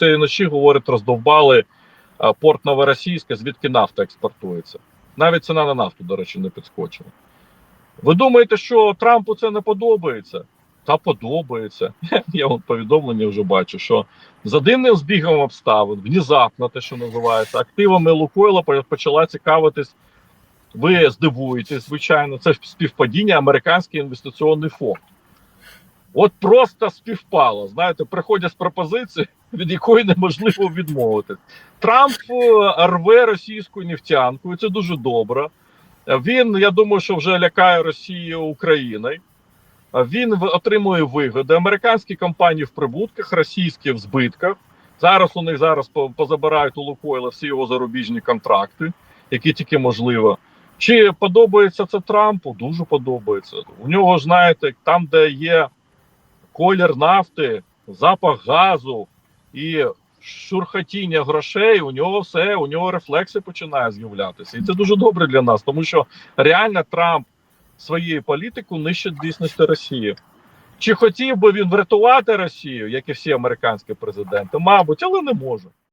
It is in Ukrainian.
цієї ночі говорить, роздовбали порт Новоросійська, звідки нафта експортується. Навіть ціна на нафту, до речі, не підскочила. Ви думаєте, що Трампу це не подобається? Та подобається. Я от повідомлення вже бачу, що за дивним збігом обставин, внезапно, те, що називається, активами Лукойла почала цікавитись. Ви здивуєтесь, звичайно, це співпадіння американський інвестиційний фонд. От просто співпало. Знаєте, приходять з пропозиції, від якої неможливо відмовитись. Трамп е, рве російську нефтянку, і це дуже добре. Він, я думаю, що вже лякає Росію Україною. Він отримує вигоди. Американські компанії в прибутках, російські в збитках. Зараз у них зараз по- позабирають у Лукойла всі його зарубіжні контракти, які тільки можливо. Чи подобається це Трампу? Дуже подобається. У нього знаєте, там, де є колір нафти, запах газу і шурхотіння грошей, у нього все, у нього рефлекси починають з'являтися. І це дуже добре для нас, тому що реально Трамп своєю політикою нищить дійсності Росії. Чи хотів би він врятувати Росію, як і всі американські президенти? Мабуть, але не може.